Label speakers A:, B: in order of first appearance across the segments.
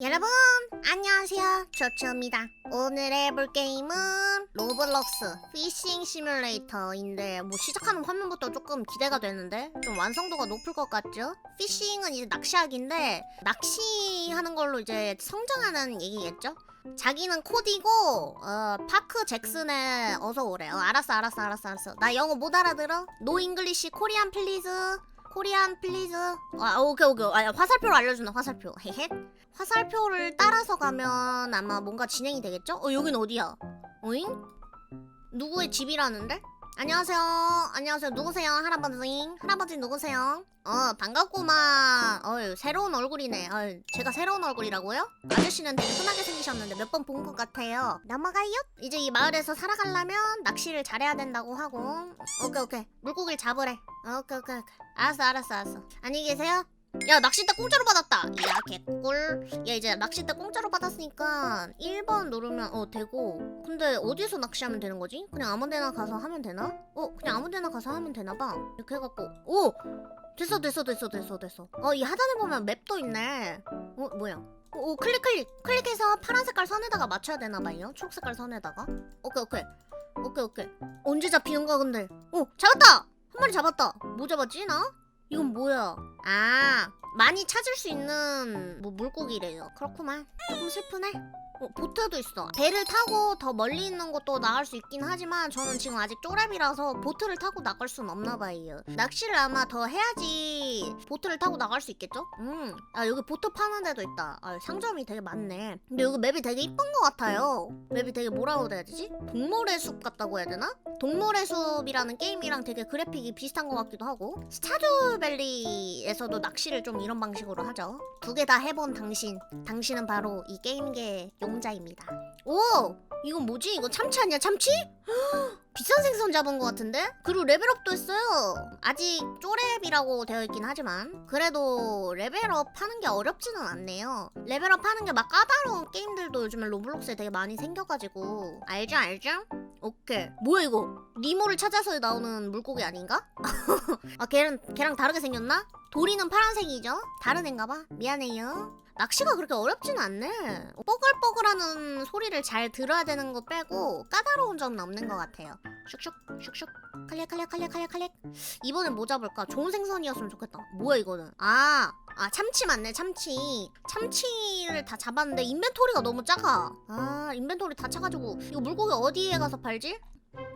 A: 여러분 안녕하세요. 조초입니다. 오늘 해볼 게임은 로블록스 피싱 시뮬레이터인데 뭐 시작하는 화면부터 조금 기대가 되는데 좀 완성도가 높을 것 같죠? 피싱은 이제 낚시학인데 낚시하는 걸로 이제 성장하는 얘기겠죠? 자기는 코디고 어, 파크 잭슨에 어서 오래. 어, 알았어 알았어 알았어 알았어. 나 영어 못 알아들어? 노 잉글리시 코리안 플리즈 코리안 플리즈 아 오케이 오케이. 아, 화살표로 알려준다 화살표. 헤헤 화살표를 따라서 가면 아마 뭔가 진행이 되겠죠? 어 여긴 어디야? 오잉? 누구의 집이라는데? 안녕하세요 안녕하세요 누구세요 할아버지 할아버지 누구세요? 어 반갑구만 어휴 새로운 얼굴이네 어 제가 새로운 얼굴이라고요? 아저씨는 되게 흔하게 생기셨는데 몇 번 본 것 같아요 넘어가요? 이제 이 마을에서 살아가려면 낚시를 잘해야 된다고 하고 오케이 오케이 물고기를 잡으래 오케이 오케이 오케이 알았어 알았어 알았어 안녕히 계세요 야 낚싯대 공짜로 받았다. 야 개꿀. 야 이제 낚싯대 공짜로 받았으니까 1번 누르면 어 되고. 근데 어디서 낚시하면 되는 거지? 그냥 아무 데나 가서 하면 되나? 어 그냥 아무 데나 가서 하면 되나 봐. 이렇게 해갖고. 오! 됐어 됐어 됐어 됐어 됐어. 어 이 하단에 보면 맵도 있네. 어 뭐야? 오, 오 클릭 클릭. 클릭해서 파란 색깔 선에다가 맞춰야 되나 봐요. 초록 색깔 선에다가. 오케이 오케이. 오케이 오케이. 언제 잡히는 거야 근데. 오 잡았다! 한 마리 잡았다. 뭐 잡았지 나? 이건 뭐야? 아, 많이 찾을 수 있는 뭐 물고기래요. 그렇구만. 조금 슬프네. 어, 보트도 있어. 배를 타고 더 멀리 있는 것도 나갈 수 있긴 하지만 저는 지금 아직 쪼렙이라서 보트를 타고 나갈 순 없나 봐요. 낚시를 아마 더 해야지 보트를 타고 나갈 수 있겠죠? 음, 아 여기 보트 파는 데도 있다. 아, 상점이 되게 많네. 근데 여기 맵이 되게 이쁜 것 같아요. 맵이 되게 뭐라고 해야 되지? 동물의 숲 같다고 해야 되나? 동물의 숲이라는 게임이랑 되게 그래픽이 비슷한 것 같기도 하고 스타듀밸리에서도 낚시를 좀 이런 방식으로 하죠 두 개 다 해본 당신 당신은 바로 이 게임계 의 용자입니다 오! 이건 뭐지? 이거 참치 아니야 참치? 비싼 생선 잡은 것 같은데? 그리고 레벨업도 했어요 아직 쪼렙이라고 되어 있긴 하지만 그래도 레벨업 하는 게 어렵지는 않네요 레벨업 하는 게 막 까다로운 게임들도 요즘에 로블록스에 되게 많이 생겨가지고 알죠 알죠? 오케이 뭐야 이거 니모를 찾아서 나오는 물고기 아닌가? 아 걔랑 걔랑 다르게 생겼나? 도리는 파란색이죠? 다른 애인가봐 미안해요 낚시가 그렇게 어렵지는 않네 뽀글뽀글하는 소리를 잘 들어야 되는 거 빼고 까다로운 점은 없는 것 같아요 슉슉 슉슉. 클릭 클릭 클릭 클릭 클릭 이번엔 뭐 잡을까? 좋은 생선이었으면 좋겠다. 뭐야 이거는? 아, 아 참치 맞네 참치. 참치를 다 잡았는데 인벤토리가 너무 작아. 아 인벤토리 다 차가지고. 이거 물고기 어디에 가서 팔지?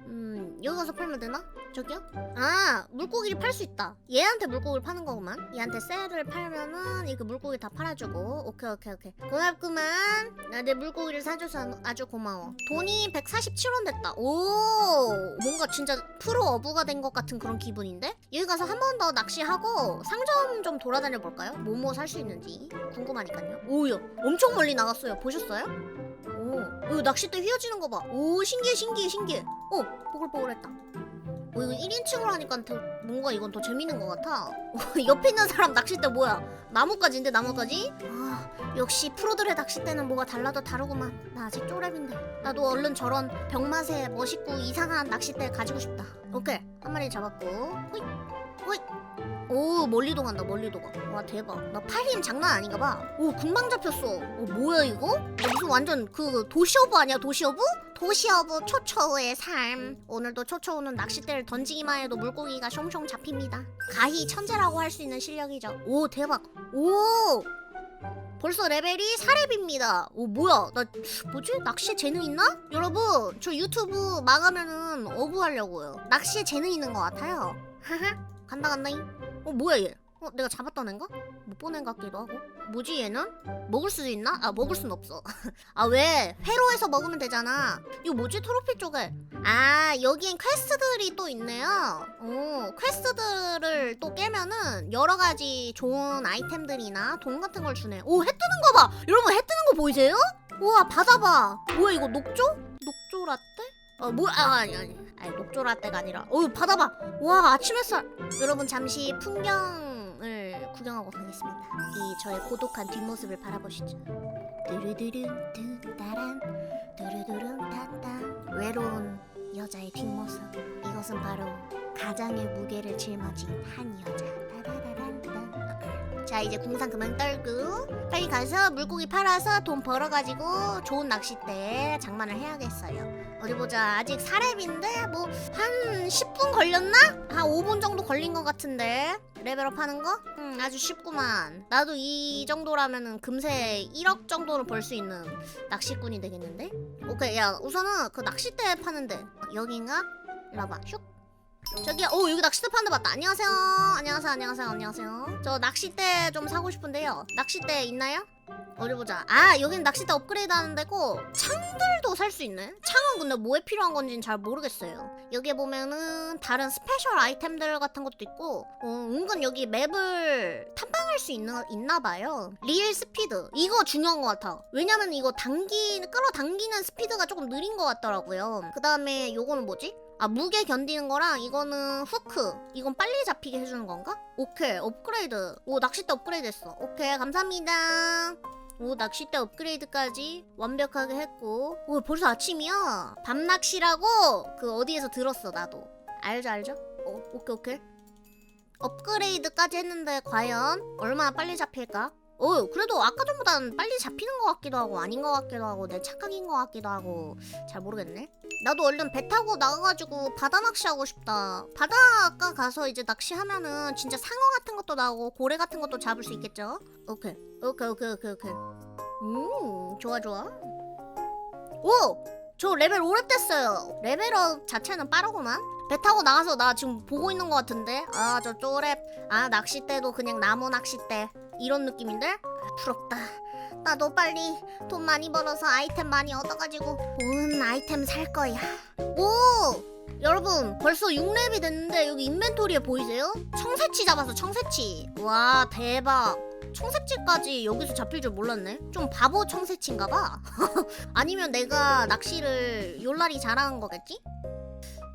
A: 음 여기 가서 팔면 되나? 저기요? 아 물고기를 팔 수 있다 얘한테 물고기를 파는 거구만 얘한테 셀을 팔면은 이렇게 물고기 다 팔아주고 오케이 오케이 오케이 고맙구만 나 내 물고기를 사줘서 아주 고마워 돈이 147원 됐다 오 뭔가 진짜 프로 어부가 된 것 같은 그런 기분인데? 여기 가서 한 번 더 낚시하고 상점 좀 돌아다녀 볼까요? 뭐뭐 살 수 있는지 궁금하니까요 오야 엄청 멀리 나갔어요 보셨어요? 오, 오 낚싯대 휘어지는 거 봐. 오, 신기해, 신기해, 신기해. 오, 보글보글했다. 오, 이거 1인칭으로 하니까 더, 뭔가 이건 더 재밌는 것 같아. 오, 옆에 있는 사람 낚싯대 뭐야? 나뭇가지인데, 나뭇가지? 아, 역시 프로들의 낚싯대는 뭐가 달라도 다르구만. 나 아직 쪼렙인데. 나도 얼른 저런 병맛에 멋있고 이상한 낚싯대 가지고 싶다. 오케이, 한 마리 잡았고. 호잇, 호잇. 오 멀리 도 간다 멀리 도 가 와 대박 나 팔힘 장난 아닌가 봐오 금방 잡혔어 오 뭐야 이거? 나 무슨 완전 그 도시어부 아니야 도시어부? 도시어부 초초의 삶 오늘도 초초우는 낚싯대를 던지기만 해도 물고기가 숑숑 잡힙니다 가히 천재라고 할 수 있는 실력이죠 오 대박 오 벌써 레벨이 4렙입니다. 오 뭐야 나 뭐지 낚시에 재능 있나? 여러분 저 유튜브 망하면은 어부하려고요. 낚시에 재능 있는 것 같아요. 하하 간다 간다잉. 어 뭐야 얘? 어 내가 잡았던 앤가? 못본앤 같기도 하고. 뭐지 얘는? 먹을 수도 있나? 아 먹을 순 없어. 아 왜? 회로에서 먹으면 되잖아. 이거 뭐지 트로피 쪽에? 아 여기엔 퀘스트들이 또 있네요. 오 퀘스트들을 또 깨면은 여러 가지 좋은 아이템들이나 돈 같은 걸 주네. 오 해 뜨는 거 봐. 여러분 해 뜨는 거 보이세요? 우와 바다 봐. 뭐야 이거 녹조? 어 뭐야 아, 아니 아니 아니 녹조 라떼가 아니라 어 바다 봐. 와 아침 햇살. 여러분 잠시 풍경을 구경하고 가겠습니다. 이 저의 고독한 뒷모습을 바라보시죠. 두루두룬 뚜따란 두루두룬 따따 외로운 여자의 뒷모습 이것은 바로 가장의 무게를 짊어진 한 여자 따다다란딴 자 이제 궁상 그만 떨고 빨리 가서 물고기 팔아서 돈 벌어가지고 좋은 낚싯대 장만을 해야겠어요 어디 보자 아직 4렙인데 뭐 한 10분 걸렸나? 한 5분 정도 걸린 것 같은데 레벨업 하는 거? 음 아주 쉽구만 나도 이 정도라면은 금세 1억 정도는 벌 수 있는 낚시꾼이 되겠는데? 오케이 야 우선은 그 낚싯대 파는데 여긴가? 이리 와봐 슉 저기 오 여기 낚싯대 파는 데 맞다. 안녕하세요. 안녕하세요. 안녕하세요. 안녕하세요. 저 낚싯대 좀 사고 싶은데요. 낚싯대 있나요? 어디 보자. 아 여기는 낚싯대 업그레이드 하는 데고 창들도 살 수 있네. 창은 근데 뭐에 필요한 건지는 잘 모르겠어요. 여기 보면은 다른 스페셜 아이템들 같은 것도 있고 어, 은근 여기 맵을 탐방할 수 있나, 있나 봐요. 리일 스피드. 이거 중요한 것 같아 왜냐면 이거 당기 끌어당기는 스피드가 조금 느린 것 같더라고요. 그 다음에 요거는 뭐지? 아 무게 견디는 거랑 이거는 후크. 이건 빨리 잡히게 해주는 건가? 오케이 업그레이드. 오 낚싯대 업그레이드 했어. 오케이 감사합니다. 오 낚싯대 업그레이드까지 완벽하게 했고. 오 벌써 아침이야? 밤 낚시라고? 그 어디에서 들었어 나도. 알죠 알죠? 어 오케이 오케이. 업그레이드까지 했는데 과연 얼마나 빨리 잡힐까? 오 그래도 아까 전보단 빨리 잡히는 것 같기도 하고 아닌 것 같기도 하고 내 착각인 것 같기도 하고 잘 모르겠네 나도 얼른 배 타고 나가가지고 바다 낚시하고 싶다. 바닷가 가서 이제 낚시하면은 진짜 상어 같은 것도 나오고 고래 같은 것도 잡을 수 있겠죠? 오케이, 오케이, 오케이, 오케이, 오케이. 음, 좋아, 좋아. 오, 저 레벨 5렙 됐어요. 레벨업 자체는 빠르구만. 배 타고 나가서 나 지금 보고 있는 것 같은데. 아, 저 쪼렙. 아, 낚싯대도 그냥 나무 낚싯대. 이런 느낌인데? 아, 부럽다. 나도 빨리 돈 많이 벌어서 아이템 많이 얻어가지고 좋은 아이템 살 거야. 오! 여러분 벌써 6렙이 됐는데 여기 인벤토리에 보이세요? 청새치 잡아서 청새치. 와 대박. 청새치까지 여기서 잡힐 줄 몰랐네. 좀 바보 청새치인가 봐. 아니면 내가 낚시를 요랄이 잘하는 거겠지?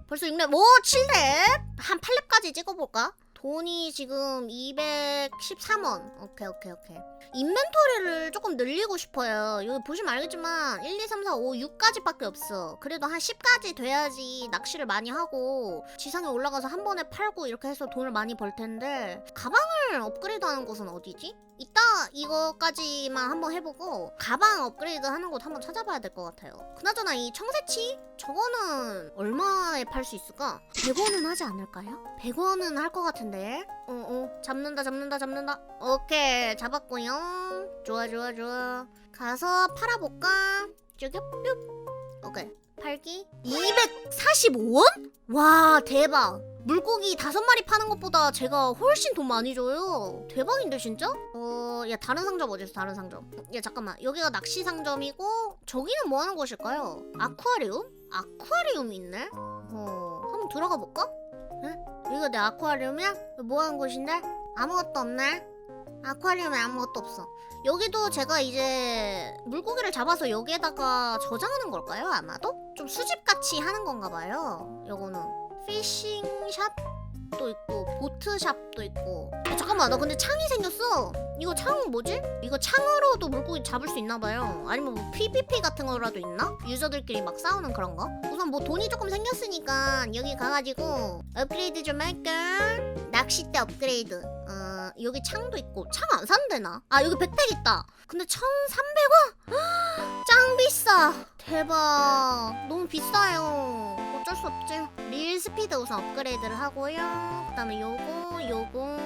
A: 벌써 6렙, 오 7렙? 한 8렙까지 찍어볼까? 돈이 지금 213원. 오케이, 오케이, 오케이. 인벤토리를 조금 늘리고 싶어요. 여기 보시면 알겠지만 1, 2, 3, 4, 5, 6까지밖에 없어. 그래도 한 10까지 돼야지 낚시를 많이 하고 지상에 올라가서 한 번에 팔고 이렇게 해서 돈을 많이 벌 텐데 가방을 업그레이드하는 곳은 어디지? 이따 이거까지만 한번 해보고 가방 업그레이드 하는 곳 한번 찾아봐야 될 것 같아요. 그나저나 이 청새치 저거는 얼마에 팔 수 있을까? 100원은 하지 않을까요? 100원은 할 것 같은데. 어어 잡는다 잡는다 잡는다. 오케이 잡았고요. 좋아 좋아 좋아. 가서 팔아볼까? 뿅. 오케이 팔기 245원? 와 대박. 물고기 다섯 마리 파는 것보다 제가 훨씬 돈 많이 줘요. 대박인데 진짜? 어, 야 다른 상점 어디 있어? 다른 상점. 야 잠깐만. 여기가 낚시 상점이고 저기는 뭐 하는 곳일까요? 아쿠아리움? 아쿠아리움이 있네. 어, 한번 들어가 볼까? 응? 이거 내 아쿠아리움이야? 뭐 하는 곳인데? 아무것도 없네. 아쿠아리움에 아무것도 없어. 여기도 제가 이제 물고기를 잡아서 여기에다가 저장하는 걸까요? 아마도? 좀 수집같이 하는 건가 봐요. 요거는. 피싱샵도 있고 보트샵도 있고 야, 잠깐만 나 근데 창이 생겼어 이거 창 뭐지? 이거 창으로도 물고기 잡을 수 있나 봐요 아니면 뭐 PVP 같은 거라도 있나? 유저들끼리 막 싸우는 그런 거? 우선 뭐 돈이 조금 생겼으니까 여기 가가지고 업그레이드 좀 할까? 낚싯대 업그레이드 어 여기 창도 있고 창 안 산대나? 아 여기 백팩 있다. 근데 1300원? 짱 비싸. 대박. 너무 비싸요. 어쩔 수 없지. 릴 스피드 우선 업그레이드를 하고요. 그 다음에 요거 요거.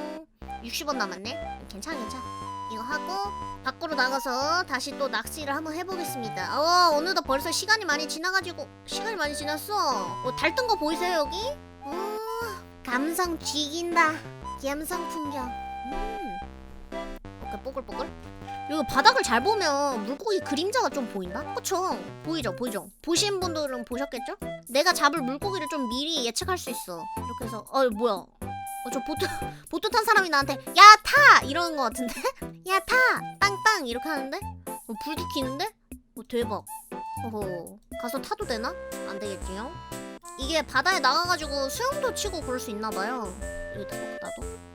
A: 60원 남았네. 괜찮아 괜찮아. 이거 하고 밖으로 나가서 다시 또 낚시를 한번 해보겠습니다. 어 어느덧 벌써 시간이 많이 지나가지고 시간이 많이 지났어. 어, 달뜬 거 보이세요 여기? 어 감성 죽인다. 감성 풍경. 음 오케이 뽀글뽀글 여기 바닥을 잘 보면 물고기 그림자가 좀 보인다? 그쵸? 보이죠? 보이죠? 보신 분들은 보셨겠죠? 내가 잡을 물고기를 좀 미리 예측할 수 있어. 이렇게 해서 어 뭐야? 어, 저 보트 보트 탄 사람이 나한테 야 타! 이러는 것 같은데? 야 타! 땅땅 이렇게 하는데? 어, 불도 켜는데? 어 대박. 어허 가서 타도 되나? 안 되겠지요? 이게 바다에 나가가지고 수영도 치고 그럴 수 있나 봐요. 이거 타볼까 나도?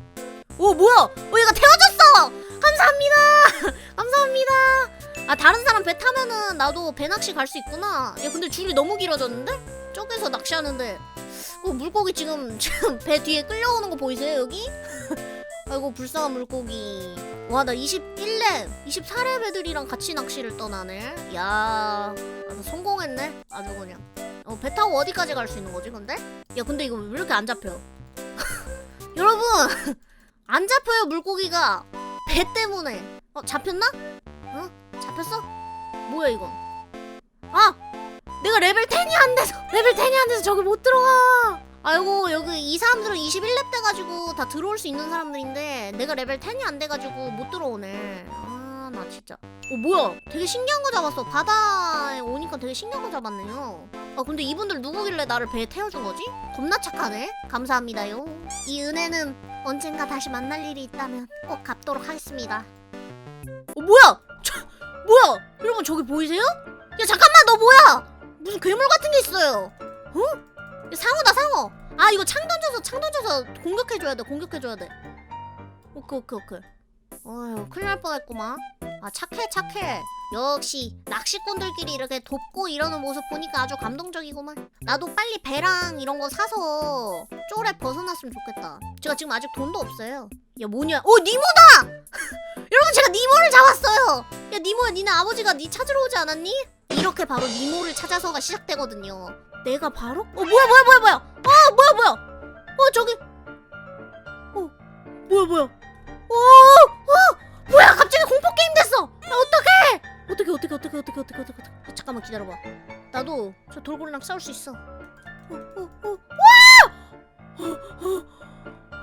A: 오 뭐야? 어 얘가 태워줬어! 감사합니다! 감사합니다. 아 다른 사람 배 타면은 나도 배 낚시 갈 수 있구나. 야 근데 줄이 너무 길어졌는데? 저기서 낚시하는데 어, 물고기 지금 지금 배 뒤에 끌려오는 거 보이세요 여기? 아이고 불쌍한 물고기. 와 나 21렙 24렙 애들이랑 같이 낚시를 떠나네 야 아주 성공했네 아주 그냥 어, 배 타고 어디까지 갈 수 있는 거지 근데? 야 근데 이거 왜 이렇게 안 잡혀 여러분 안 잡혀요 물고기가. 배 때문에. 어 잡혔나? 어? 잡혔어? 뭐야 이건 아! 내가 레벨 10이 안 돼서 레벨 10이 안 돼서 저기 못 들어가! 아이고 여기 이 사람들은 21렙 돼가지고 다 들어올 수 있는 사람들인데 내가 레벨 10이 안 돼가지고 못 들어오네. 아 나 진짜. 어 뭐야? 되게 신기한 거 잡았어. 바다에 오니까 되게 신기한 거 잡았네요. 아 근데 이분들 누구길래 나를 배에 태워준 거지? 겁나 착하네. 감사합니다요. 이 은혜는 언젠가 다시 만날 일이 있다면 꼭 갚도록 하겠습니다. 어 뭐야? 저, 뭐야? 여러분 저기 보이세요? 야 잠깐만 너 뭐야? 무슨 괴물 같은 게 있어요. 어? 야, 상어다 상어. 아 이거 창 던져서 창 던져서 공격해줘야 돼 공격해줘야 돼. 오케이 오케이 오케이. 어휴 큰일 날 뻔했구만. 아 착해 착해 역시 낚시꾼들끼리 이렇게 돕고 이러는 모습 보니까 아주 감동적이구만. 나도 빨리 배랑 이런 거 사서 쪼래 벗어났으면 좋겠다. 제가 지금 아직 돈도 없어요. 야 뭐냐? 어 니모다! 여러분 제가 니모를 잡았어요! 야 니모야 니네 아버지가 니 찾으러 오지 않았니? 이렇게 바로 니모를 찾아서가 시작되거든요. 내가 바로? 어 뭐야 뭐야 뭐야 뭐야! 아 뭐야 저 돌고래랑 싸울 수 있어 어어어 와!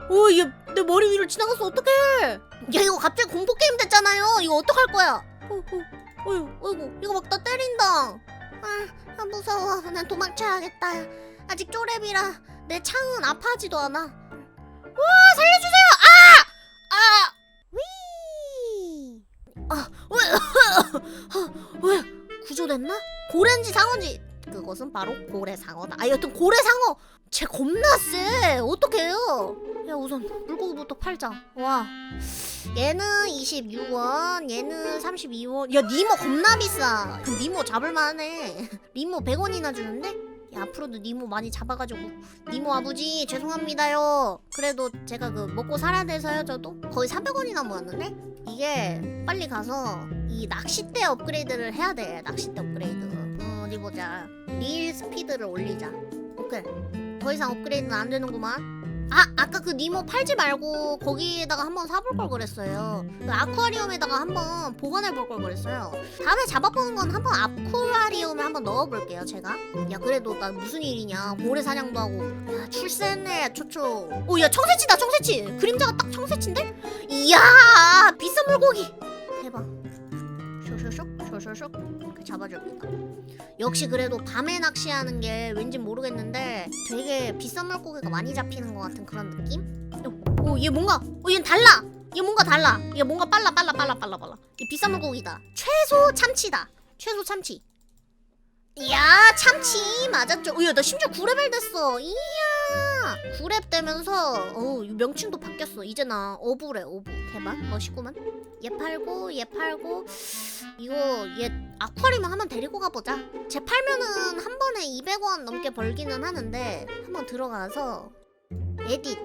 A: 어얘내 머리 위를 지나갔어 어떡해 야 이거 갑자기 공포 게임 됐잖아요 이거 어떡할 거야 어어 어휴 어이구 이거 막 나 때린다 아, 아 무서워 난 도망쳐야겠다 아직 쪼렙이라 내 창은 아파하지도 않아 와 살려주세요 아! 아! 위! 아, 왜? 왜? 구조됐나? 고래인지 상어인지 그것은 바로 고래상어다. 아 여튼 고래상어 쟤 겁나 세. 어떡해요? 야 우선 물고기부터 팔자. 와 얘는 26원, 얘는 32원. 야 니모 겁나 비싸. 그 니모 잡을만해. 니모 100원이나 주는데? 야, 앞으로도 니모 많이 잡아가지고 니모 아버지 죄송합니다요. 그래도 제가 그 먹고 살아야 돼서요. 저도 거의 300원이나 모았는데 이게 빨리 가서 이 낚싯대 업그레이드를 해야 돼. 낚싯대 업그레이드. 어, 어디 보자. 릴 스피드를 올리자. 오케이. 더 이상 업그레이드는 안 되는구만. 아, 아까 그 니모 팔지 말고 거기에다가 한번 사볼 걸 그랬어요. 그 아쿠아리움에다가 한번 보관해 볼 걸 그랬어요. 다음에 잡아보는 건 한번 아쿠아리움에 한번 넣어볼게요, 제가. 야, 그래도 나 무슨 일이냐. 고래 사냥도 하고. 야, 출세했네, 초초. 오, 야, 청새치다, 청새치. 그림자가 딱 청새치인데? 이야, 비싼 물고기. 대박. 쇼쇼쇼, 쇼쇼쇼. 이렇게 잡아줍니다. 역시 그래도 밤에 낚시하는 게 왠지 모르겠는데 되게 비싼 물고기가 많이 잡히는 것 같은 그런 느낌? 오, 오, 얘 뭔가, 오, 얘 달라. 얘 뭔가 달라. 얘 뭔가 빨라, 빨라, 빨라, 빨라, 빨라. 얘 비싼 물고기다. 최소 참치다. 최소 참치. 이야, 참치 맞았죠? 오, 야, 나 심지어 9레벨 됐어. 이야, 9렙 되면서 어우 명칭도 바뀌었어. 이제 나 어부래, 어부. 대박, 멋있구만. 얘 팔고, 얘 팔고. 이거 얘 아쿠아리움 한번 데리고 가보자. 쟤 팔면은 한 번에 200원 넘게 벌기는 하는데 한번 들어가서 에딧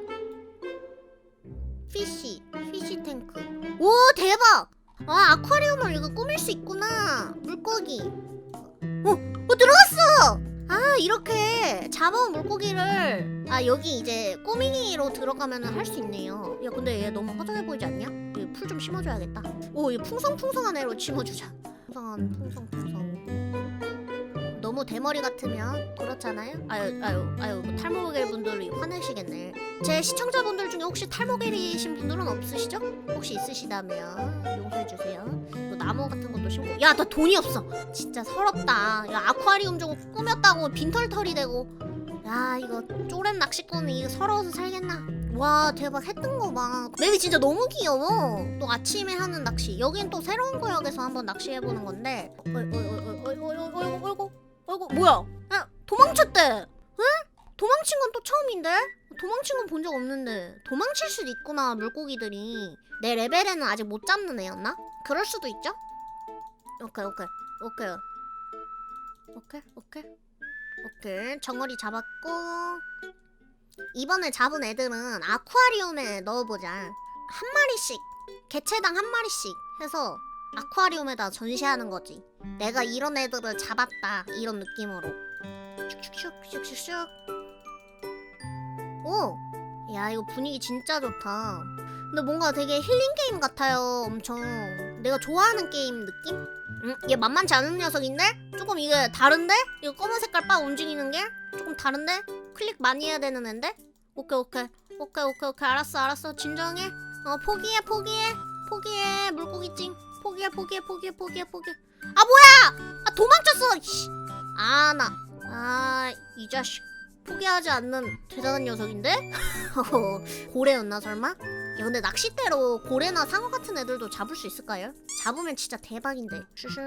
A: 피쉬 피쉬 탱크 오 대박 아 아쿠아리움을 이거 꾸밀 수 있구나 물고기 어, 어 들어갔어 아 이렇게 잡아온 물고기를 아 여기 이제 꾸미기로 들어가면 은 할 수 있네요. 야 근데 얘 너무 허전해 보이지 않냐? 풀 좀 심어줘야겠다. 오얘 풍성풍성한 애로 심어주자. 풍성한 풍성풍성. 너무 대머리 같으면 그렇잖아요? 아유 아유 아유 뭐 탈모겔 분들이 화내시겠네. 제 시청자분들 중에 혹시 탈모겔이신 분들은 없으시죠? 혹시 있으시다면 용서해주세요. 뭐 나무 같은 것도 심고. 야 나 돈이 없어. 진짜 서럽다. 야 아쿠아리움 저거 꾸몄다고 빈털털이 되고. 야 이거 쪼렌 낚시꾼은 이거 서러워서 살겠나? 와 대박. 했던 거봐. 맵이 진짜 너무 귀여워. 또 아침에 하는 낚시. 여긴 또 새로운 구역에서 한번 낚시해보는 건데. 어이구 어이구 어이구 어이구 어이구. 뭐야? 야 도망쳤대. 응? 도망친 건 또 처음인데? 도망친 건 본 적 없는데. 도망칠 수도 있구나 물고기들이. 내 레벨에는 아직 못 잡는 애였나? 그럴 수도 있죠? 오케이 오케이 오케이 오케이 오케이 오케이 정어리 잡았고 이번에 잡은 애들은 아쿠아리움에 넣어보자 한 마리씩 개체당 한 마리씩 해서 아쿠아리움에다 전시하는 거지. 내가 이런 애들을 잡았다 이런 느낌으로. 슉슉슉 슉슉슉. 오, 야 이거 분위기 진짜 좋다. 근데 뭔가 되게 힐링 게임 같아요. 엄청 내가 좋아하는 게임 느낌? 음, 얘 만만치 않은 녀석인데? 조금 이게 다른데? 이거 검은 색깔 빡 움직이는 게? 조금 다른데? 클릭 많이 해야 되는 앤데? 오케이 오케이. 오케이 오케이 오케이. 알았어 알았어. 진정해. 어 포기해 포기해. 포기해 물고기찡. 포기해 포기해 포기해 포기해 포기해. 아 뭐야! 아 도망쳤어! 아나. 아이 자식. 포기하지 않는 대단한 녀석인데? 고래였나 설마? 야 근데 낚싯대로 고래나 상어 같은 애들도 잡을 수 있을까요? 잡으면 진짜 대박인데. 슈슈.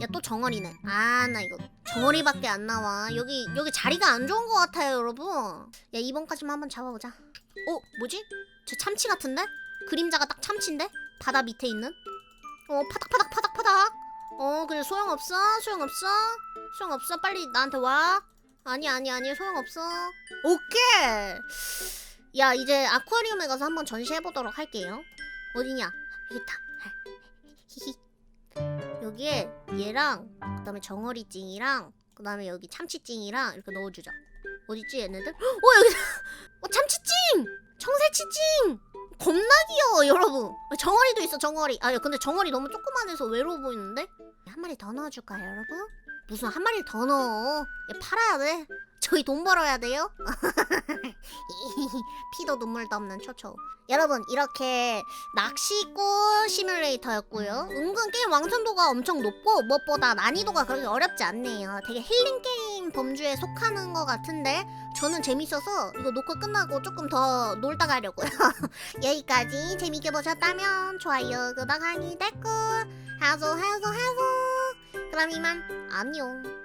A: 야또 정어리네. 아 나 이거 정어리밖에 안 나와. 여기 여기 자리가 안 좋은 것 같아요 여러분. 야 이번까지만 한번 잡아보자. 어 뭐지? 저 참치 같은데? 그림자가 딱 참치인데? 바다 밑에 있는? 어 파닥파닥 파닥파닥. 어 그래 소용없어? 소용없어? 소용없어? 빨리 나한테 와. 아니 아니 아니 소용없어. 오케이 야 이제 아쿠아리움에 가서 한번 전시해보도록 할게요. 어디냐? 히히. 여기에 얘랑 그 다음에 정어리찡이랑 그 다음에 여기 참치찡이랑 이렇게 넣어주자. 어딨지 얘네들? 어 여기 어 참치찡! 청새치찡! 겁나 귀여워 여러분! 아, 정어리도 있어 정어리. 아 야, 근데 정어리 너무 조그만해서 외로워 보이는데? 한 마리 더 넣어줄까요 여러분? 무슨 한 마리 더 넣어? 얘 팔아야 돼 저희 돈 벌어야 돼요? 피도 눈물도 없는 초초. 여러분 이렇게 낚시꾼 시뮬레이터였고요. 은근 게임 완성도가 엄청 높고 무엇보다 난이도가 그렇게 어렵지 않네요. 되게 힐링 게임 범주에 속하는 것 같은데 저는 재밌어서 이거 녹화 끝나고 조금 더 놀다 가려고요. 여기까지 재밌게 보셨다면 좋아요 구독하기 댓글. 하소 하소 하소. 그럼 이만 안녕